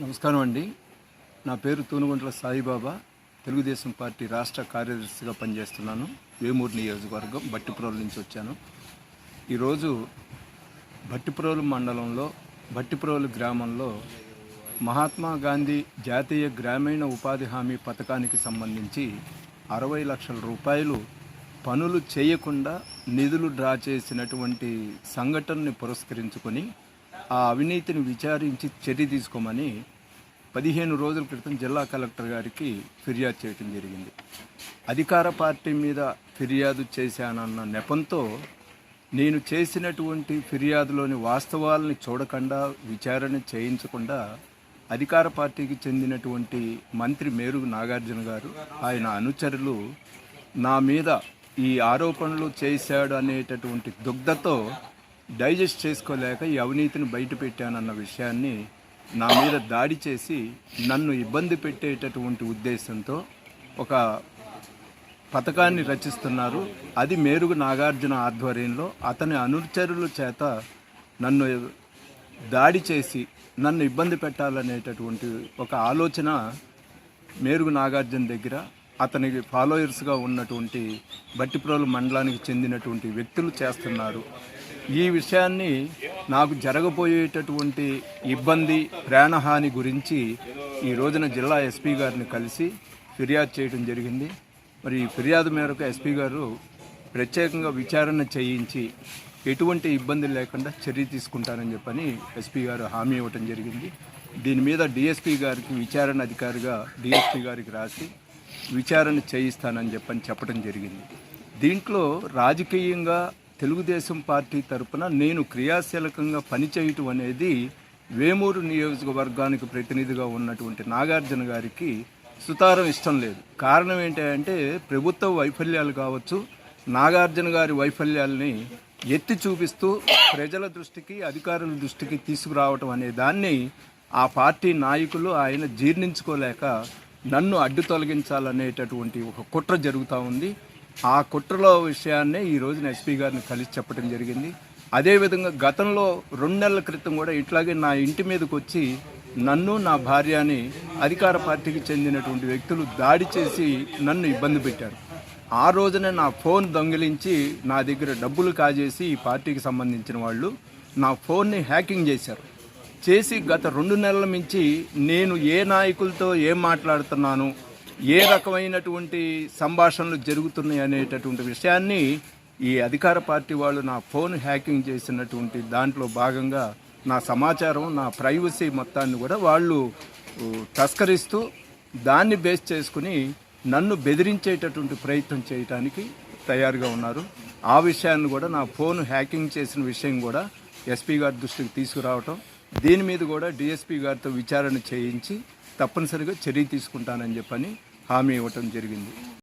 నమస్కారం అండి నా పేరు తూనుగుంట్ల సాయిబాబా. తెలుగుదేశం పార్టీ రాష్ట్ర కార్యదర్శిగా పనిచేస్తున్నాను. వేమూరు నియోజకవర్గం బట్టిప్రోలు నుంచి వచ్చాను. ఈరోజు భట్టిప్రోలు మండలంలో భట్టిప్రోలు గ్రామంలో మహాత్మా గాంధీ జాతీయ గ్రామీణ ఉపాధి హామీ పథకానికి సంబంధించి అరవై లక్షల రూపాయలు పనులు చేయకుండా నిధులు డ్రా చేసినటువంటి సంఘటనని పురస్కరించుకొని ఆ అవినీతిని విచారించి చర్య తీసుకోమని పదిహేను రోజుల క్రితం జిల్లా కలెక్టర్ గారికి ఫిర్యాదు చేయడం జరిగింది. అధికార పార్టీ మీద ఫిర్యాదు చేశానన్న నెపంతో నేను చేసినటువంటి ఫిర్యాదులోని వాస్తవాలని చూడకుండా విచారణ చేయించకుండా అధికార పార్టీకి చెందినటువంటి మంత్రి మేరుగు నాగార్జున గారు ఆయన అనుచరులు నా మీద ఈ ఆరోపణలు చేశాడు అనేటటువంటి దుగ్ధతో డైజెస్ట్ చేసుకోలేక ఈ అవినీతిని బయట పెట్టానన్న విషయాన్ని నా మీద దాడి చేసి నన్ను ఇబ్బంది పెట్టేటటువంటి ఉద్దేశంతో ఒక పథకాన్ని రచిస్తున్నారు. అది మేరుగు నాగార్జున ఆధ్వర్యంలో అతని అనుచరుల చేత నన్ను దాడి చేసి నన్ను ఇబ్బంది పెట్టాలనేటటువంటి ఒక ఆలోచన మేరుగు నాగార్జున దగ్గర అతనికి ఫాలోయర్స్గా ఉన్నటువంటి బట్టిప్రోలు మండలానికి చెందినటువంటి వ్యక్తులు చేస్తున్నారు. ఈ విషయాన్ని నాకు జరగబోయేటటువంటి ఇబ్బంది ప్రాణహాని గురించి ఈ రోజున జిల్లా ఎస్పీ గారిని కలిసి ఫిర్యాదు చేయడం జరిగింది. మరి ఈ ఫిర్యాదు మేరకు ఎస్పీ గారు ప్రత్యేకంగా విచారణ చేయించి ఎటువంటి ఇబ్బంది లేకుండా చర్య తీసుకుంటానని చెప్పని ఎస్పీ గారు హామీ ఇవ్వటం జరిగింది. దీని మీద డిఎస్పీ గారికి విచారణ అధికారిగా డిఎస్పీ గారికి రాసి విచారణ చేయిస్తానని చెప్పని చెప్పడం జరిగింది. దీంట్లో రాజకీయంగా తెలుగుదేశం పార్టీ తరపున నేను క్రియాశీలకంగా పనిచేయటం అనేది వేమూరు నియోజకవర్గానికి ప్రతినిధిగా ఉన్నటువంటి నాగార్జున గారికి సుతారం ఇష్టం లేదు. కారణం ఏంటంటే ప్రభుత్వ వైఫల్యాలు కావచ్చు నాగార్జున గారి వైఫల్యాల్ని ఎత్తి చూపిస్తూ ప్రజల దృష్టికి అధికారుల దృష్టికి తీసుకురావటం అనే దాన్ని ఆ పార్టీ నాయకులు ఆయన జీర్ణించుకోలేక నన్ను అడ్డు తొలగించాలనేటటువంటి ఒక కుట్ర జరుగుతూ ఉంది. ఆ కుట్రలో విషయాన్నే ఈ రోజున ఎస్పీ గారిని కలిసి చెప్పడం జరిగింది. అదేవిధంగా గతంలో రెండు నెలల క్రితం కూడా ఇట్లాగే నా ఇంటి మీదకి వచ్చి నన్ను నా భార్యని అధికార పార్టీకి చెందినటువంటి వ్యక్తులు దాడి చేసి నన్ను ఇబ్బంది పెట్టారు. ఆ రోజునే నా ఫోన్ దొంగిలించి నా దగ్గర డబ్బులు కాజేసి ఈ పార్టీకి సంబంధించిన వాళ్ళు నా ఫోన్ని హ్యాకింగ్ చేశారు. చేసి గత రెండు నెలల నుంచి నేను ఏ నాయకులతో ఏం మాట్లాడుతున్నాను ఏ రకమైనటువంటి సంభాషణలు జరుగుతున్నాయి అనేటటువంటి విషయాన్ని ఈ అధికార పార్టీ వాళ్ళు నా ఫోన్ హ్యాకింగ్ చేసినటువంటి దాంట్లో భాగంగా నా సమాచారం నా ప్రైవసీ మొత్తాన్ని కూడా వాళ్ళు తస్కరిస్తూ దాన్ని బేస్ చేసుకుని నన్ను బెదిరించేటటువంటి ప్రయత్నం చేయడానికి తయారుగా ఉన్నారు. ఆ విషయాన్ని కూడా నా ఫోన్ హ్యాకింగ్ చేసిన విషయం కూడా ఎస్పీ గారి దృష్టికి తీసుకురావటం దీని మీద కూడా డిఎస్పీ గారితో విచారణ చేయించి తప్పనిసరిగా చర్య తీసుకుంటానని చెప్పని హామీ ఇవ్వటం జరిగింది.